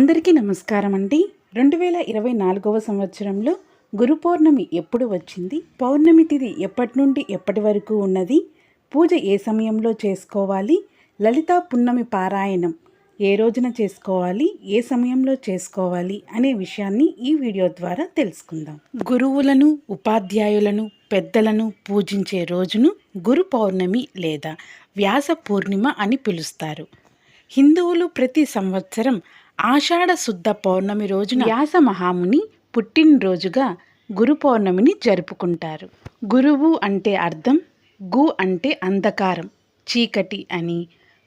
అందరికీ నమస్కారం అండి. రెండు వేల ఇరవై నాలుగవ సంవత్సరంలో గురు పౌర్ణమి ఎప్పుడు వచ్చింది? పౌర్ణమి తిథి ఎప్పటి నుండి ఎప్పటి వరకు ఉన్నది? పూజ ఏ సమయంలో చేసుకోవాలి? లలితా పున్నమి పారాయణం ఏ రోజున చేసుకోవాలి? ఏ సమయంలో చేసుకోవాలి? అనే విషయాన్ని ఈ వీడియో ద్వారా తెలుసుకుందాం. గురువులను ఉపాధ్యాయులను పెద్దలను పూజించే రోజును గురు పౌర్ణమి లేదా వ్యాస పూర్ణిమ అని పిలుస్తారు. హిందువులు ప్రతి సంవత్సరం ఆషాఢ శుద్ధ పౌర్ణమి రోజున వ్యాస మహాముని పుట్టినరోజుగా గురు పౌర్ణమిని జరుపుకుంటారు. గురువు అంటే అర్థం గు అంటే అంధకారం చీకటి అని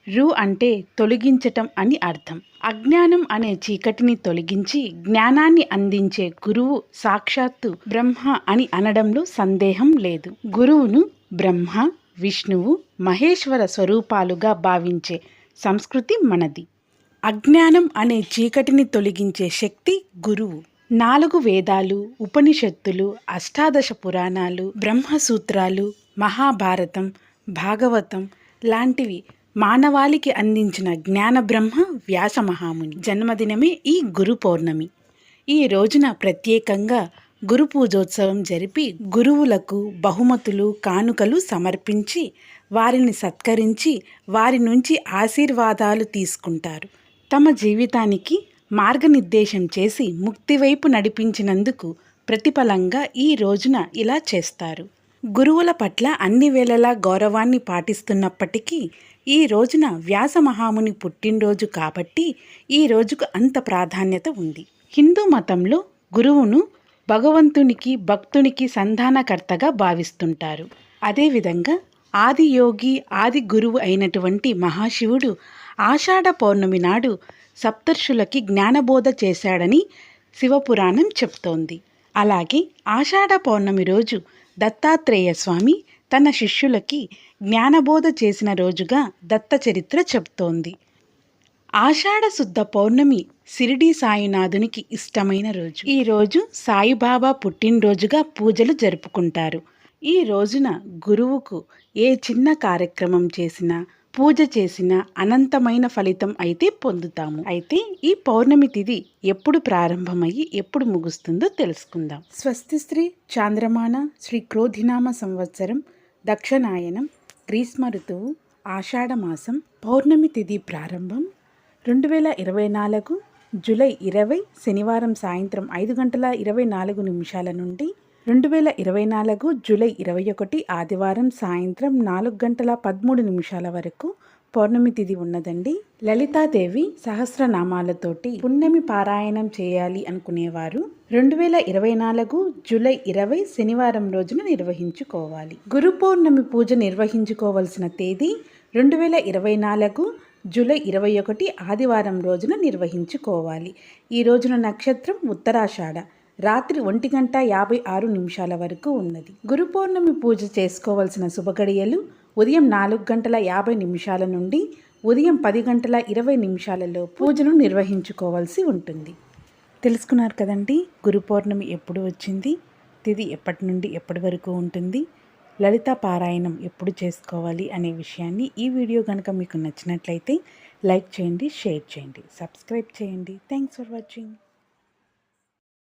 రు అంటే తొలగించటం అని అర్థం. అజ్ఞానం అనే చీకటిని తొలగించి జ్ఞానాన్ని అందించే గురువు సాక్షాత్తు బ్రహ్మ అని అనడంలో సందేహం లేదు. గురువును బ్రహ్మ విష్ణువు మహేశ్వర స్వరూపాలుగా భావించే సంస్కృతి మనది. అజ్ఞానం అనే చీకటిని తొలగించే శక్తి గురువు. నాలుగు వేదాలు ఉపనిషత్తులు అష్టాదశ పురాణాలు బ్రహ్మసూత్రాలు మహాభారతం భాగవతం లాంటివి మానవాళికి అందించిన జ్ఞాన బ్రహ్మ వ్యాస మహాముని. జన్మదినమే ఈ గురు పౌర్ణమి. ఈ రోజున ప్రత్యేకంగా గురు పూజోత్సవం జరిపి గురువులకు బహుమతులు కానుకలు సమర్పించి వారిని సత్కరించి వారి నుంచి ఆశీర్వాదాలు తీసుకుంటారు. తమ జీవితానికి మార్గనిర్దేశం చేసి ముక్తి వైపు నడిపించినందుకు ప్రతిఫలంగా ఈ రోజున ఇలా చేస్తారు. గురువుల పట్ల అన్ని వేళలా గౌరవాన్ని పాటిస్తున్నప్పటికీ ఈ రోజున వ్యాస మహాముని పుట్టినరోజు కాబట్టి ఈ రోజుకు అంత ప్రాధాన్యత ఉంది. హిందూ మతంలో గురువును భగవంతునికి భక్తునికి సంధానకర్తగా భావిస్తుంటారు. అదేవిధంగా ఆది యోగి ఆది గురువు అయినటువంటి మహాశివుడు ఆషాఢ పౌర్ణమి నాడు సప్తర్షులకి జ్ఞానబోధ చేశాడని శివపురాణం చెప్తోంది. అలాగే ఆషాఢ పౌర్ణమి రోజు దత్తాత్రేయ స్వామి తన శిష్యులకి జ్ఞానబోధ చేసిన రోజుగా దత్త చరిత్ర చెప్తోంది. ఆషాఢ శుద్ధ పౌర్ణమి సిరిడి సాయినాథునికి ఇష్టమైన రోజు. ఈ రోజు సాయిబాబా పుట్టినరోజుగా పూజలు జరుపుకుంటారు. ఈ రోజున గురువుకు ఏ చిన్న కార్యక్రమం చేసినా పూజ చేసిన అనంతమైన ఫలితం అయితే పొందుతాము. అయితే ఈ పౌర్ణమి తిథి ఎప్పుడు ప్రారంభమయ్యి ఎప్పుడు ముగుస్తుందో తెలుసుకుందాం. స్వస్తి స్త్రీ చాంద్రమాన శ్రీ క్రోధినామ సంవత్సరం దక్షిణాయనం గ్రీష్మ ఋతువు ఆషాఢమాసం పౌర్ణమి తిథి ప్రారంభం రెండు వేల ఇరవై నాలుగు జూలై ఇరవై శనివారం సాయంత్రం ఐదు గంటల ఇరవై నాలుగు నిమిషాల నుండి రెండు వేల ఇరవై నాలుగు జూలై ఇరవై ఒకటి ఆదివారం సాయంత్రం నాలుగు గంటల పదమూడు నిమిషాల వరకు పౌర్ణమి తిథి ఉన్నదండి. లలితాదేవి సహస్రనామాలతోటి పుణ్యమి పారాయణం చేయాలి అనుకునేవారు. రెండు వేల ఇరవై నాలుగు జూలై ఇరవై శనివారం రోజున నిర్వహించుకోవాలి. గురు పౌర్ణమి పూజ నిర్వహించుకోవలసిన తేదీ రెండు వేల ఇరవై నాలుగు జూలై ఇరవై ఒకటి ఆదివారం రోజున నిర్వహించుకోవాలి. ఈ రోజున నక్షత్రం ఉత్తరాషాఢ రాత్రి ఒంటి గంట యాభై ఆరు నిమిషాల వరకు ఉన్నది. గురు పౌర్ణమి పూజ చేసుకోవాల్సిన శుభగడియలు ఉదయం నాలుగు గంటల యాభై నిమిషాల నుండి ఉదయం పది గంటల ఇరవై నిమిషాలలో పూజను నిర్వహించుకోవాల్సి ఉంటుంది. తెలుసుకున్నారు కదండి గురు పౌర్ణమి ఎప్పుడు వచ్చింది తిది ఎప్పటి నుండి ఎప్పటి వరకు ఉంటుంది లలిత పారాయణం ఎప్పుడు చేసుకోవాలి అనే విషయాన్ని ఈ వీడియో కనుక మీకు నచ్చినట్లయితే లైక్ చేయండి షేర్ చేయండి సబ్స్క్రైబ్ చేయండి. Thanks for watching.